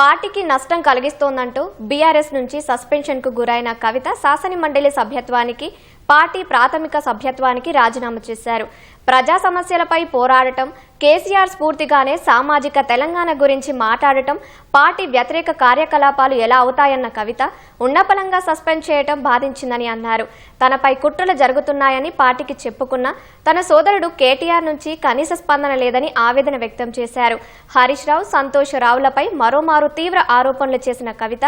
పార్టీకి నష్టం కలిగిస్తోందంటూ బీఆర్ఎస్ నుంచి సస్పెన్షన్కు గురైన కవిత శాసన మండలి సభ్యత్వానికి పార్టీ ప్రాథమిక సభ్యత్వానికి రాజీనామా చేశారు. ప్రజా సమస్యలపై పోరాడటం కేసీఆర్ స్ఫూర్తిగానే సామాజిక తెలంగాణ గురించి మాట్లాడటం పార్టీ వ్యతిరేక కార్యకలాపాలు ఎలా అవుతాయన్న కవిత ఉన్నపలంగా సస్పెండ్ చేయటం బాధించిందని అన్నారు. తనపై కుట్రలు జరుగుతున్నాయని పార్టీకి చెప్పుకున్న తన సోదరుడు కేటీఆర్ నుంచి కనీస స్పందన లేదని ఆవేదన వ్యక్తం చేశారు. హరీష్ రావు సంతోష్ రావులపై మరోమారు తీవ్ర ఆరోపణలు చేసిన కవిత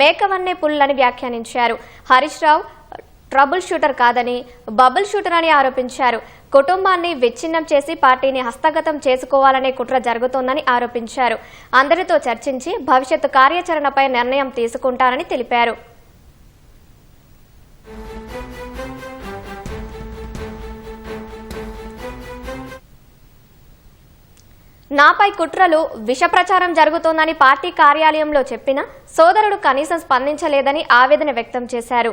మేకవన్నే పుల్లని వ్యాఖ్యానించారు. హరీష్ రావు ట్రబుల్ షూటర్ కాదని బబుల్ షూటర్ అని ఆరోపించారు. కుటుంబాన్ని విచ్ఛిన్నం చేసి పార్టీని హస్తగతం చేసుకోవాలనే కుట్ర జరుగుతోందని ఆరోపించారు. అందరితో చర్చించి భవిష్యత్తు కార్యాచరణపై నిర్ణయం తీసుకుంటారని తెలిపారు. నాపై కుట్రలు విష ప్రచారం జరుగుతోందని పార్టీ కార్యాలయంలో చెప్పిన సోదరుడు కనీసం స్పందించలేదని ఆవేదన వ్యక్తం చేశారు.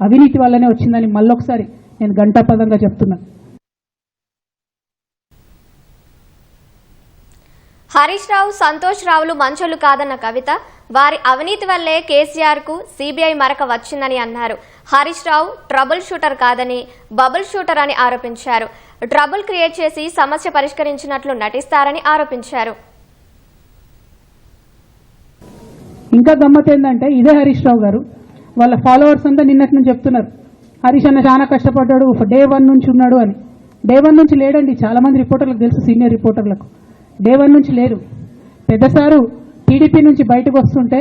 అవినీతి వల్లనే వచ్చిందని మళ్ళొకసారి నేను గంటాపదంగా చెప్తున్నాను హరీష్ రావు సంతోష్ రావులు మంచోళ్ళు కాదన్న కవిత వారి అవినీతి వల్లే కేసీఆర్కు సిబిఐ మరక వచ్చిందని అన్నారు. హరీష్ రావు ట్రబుల్ షూటర్ కాదని బబుల్ షూటర్ అని ఆరోపించారు. ట్రబుల్ క్రియేట్ చేసి సమస్య పరిష్కరించినట్లు నటిస్తారని ఆరోపించారు. ఇంకా గమ్మత్ ఏంటంటే ఇదే హరీష్ రావు గారు. వాళ్ళ ఫాలోవర్స్ అంతా నిన్నటి నుంచి చెప్తున్నారు. హరీష్ అన్న చాలా కష్టపడ్డాడు డే వన్ నుంచి ఉన్నాడు అని. డే వన్ నుంచి లేడండి చాలా మంది రిపోర్టర్లకు తెలుసు సీనియర్ రిపోర్టర్లకు. డే వన్ నుంచి లేరు. పెద్ద సారు టీడీపీ నుంచి బయటకు వస్తుంటే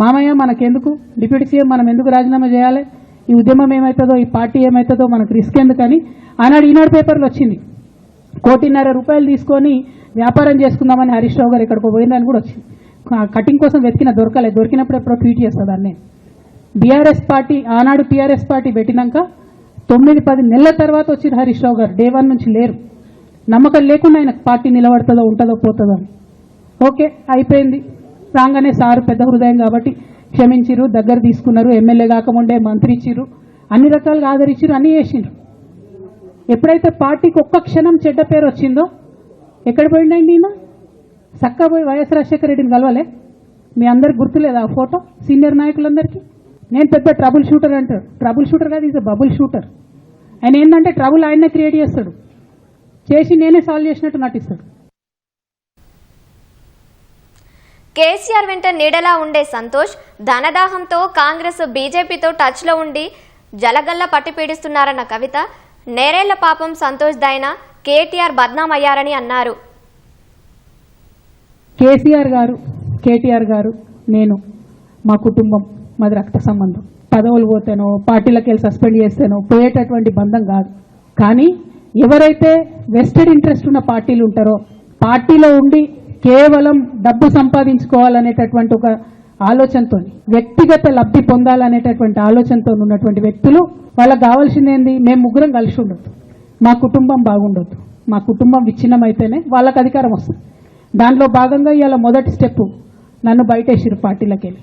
మామయ్య మనకెందుకు? డిప్యూటీ సీఎం మనం ఎందుకు రాజీనామా చేయాలి? ఈ ఉద్యమం ఏమవుతుందో ఈ పార్టీ ఏమవుతుందో మనకు రిస్క్ ఎందుకని ఆనాడు ఈనాడు పేపర్లు వచ్చింది. కోటిన్నర రూపాయలు తీసుకొని వ్యాపారం చేసుకుందామని హరీష్ రావు గారు ఇక్కడికి పోయిందని కూడా వచ్చింది. కటింగ్ కోసం వెతికిన దొరకలేదు దొరికినప్పుడు ఎప్పుడో ట్వీట్ చేస్తా దాన్ని. బీఆర్ఎస్ పార్టీ ఆనాడు టీఆర్ఎస్ పార్టీ పెట్టినాక తొమ్మిది పది నెలల తర్వాత వచ్చిన హరీష్ రావు గారు. డే వన్ నుంచి లేరు. నమ్మకం లేకుండా ఆయన పార్టీ నిలబడుతుందో ఉంటుందో పోతుందో అని. ఓకే అయిపోయింది. రాగానే సారు పెద్ద హృదయం కాబట్టి క్షమించిరు దగ్గర తీసుకున్నారు. ఎమ్మెల్యే కాకముండే మంత్రి ఇచ్చారు అన్ని రకాలుగా ఆదరించిరు అన్ని చేసిండ్రు ఎప్పుడైతే పార్టీకి ఒక్క క్షణం చెడ్డ పేరు వచ్చిందో ఎక్కడ పోయిండండి ఈయన? చక్కగా పోయి వైఎస్ రాజశేఖర రెడ్డిని కలవలే? మీ అందరికి గుర్తులేదా ఆ ఫోటో? సీనియర్ నాయకులందరికీ? నేను పెద్ద ట్రబుల్ షూటర్ అంటారు ట్రబుల్ షూటర్ కాదు ఈజ్ బబుల్ షూటర్ ఆయన ఏంటంటే ట్రబుల్ ఆయనే క్రియేట్ చేస్తాడు. చేసి నేనే సాల్వ్ చేసినట్టు నటిస్తాడు. కేసీఆర్ వెంట నీడలా ఉండే సంతోష్ ధనదాహంతో కాంగ్రెస్ బీజేపీతో టచ్లో ఉండి జలగల్ల పట్టి పీడిస్తున్నారన్న కవిత నేరేళ్ళ పాపం సంతోష్ దైన కేటీఆర్ బద్నామయ్యారని అన్నారు. కేసీఆర్ గారు కేటీఆర్ గారు నేను మా కుటుంబం. మాది రక్త సంబంధం. పదవులు పోతేనో పార్టీలకు వెళ్ళి సస్పెండ్ చేస్తేనో పోయేటటువంటి బంధం కాదు. కానీ ఎవరైతే వెస్టెడ్ ఇంట్రెస్ట్ ఉన్న పార్టీలు ఉంటారో పార్టీలో ఉండి కేవలం డబ్బు సంపాదించుకోవాలనేటటువంటి ఒక ఆలోచనతో వ్యక్తిగత లబ్ధి పొందాలనేటటువంటి ఆలోచనతో ఉన్నటువంటి వ్యక్తులు వాళ్ళకి కావాల్సింది ఏంది? మేము ముగ్గురం కలిసి ఉండొద్దు. మా కుటుంబం బాగుండొద్దు. మా కుటుంబం విచ్ఛిన్నమైతేనే వాళ్ళకి అధికారం వస్తుంది. దాంట్లో భాగంగా ఇవాళ మొదటి స్టెప్ నన్ను బయటేసిరు పార్టీలకు వెళ్ళి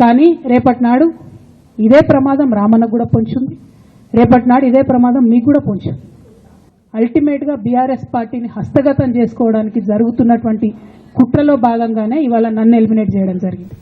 కానీ రేపటి నాడు ఇదే ప్రమాదం రామన్నకు కూడా పొంచుంది. రేపటి నాడు ఇదే ప్రమాదం మీకు కూడా పొంచుంది. అల్టిమేట్గా బీఆర్ఎస్ పార్టీని హస్తగతం చేసుకోవడానికి జరుగుతున్నటువంటి కుట్రలో భాగంగానే ఇవాళ నన్ను ఎలిమినేట్ చేయడం జరిగింది.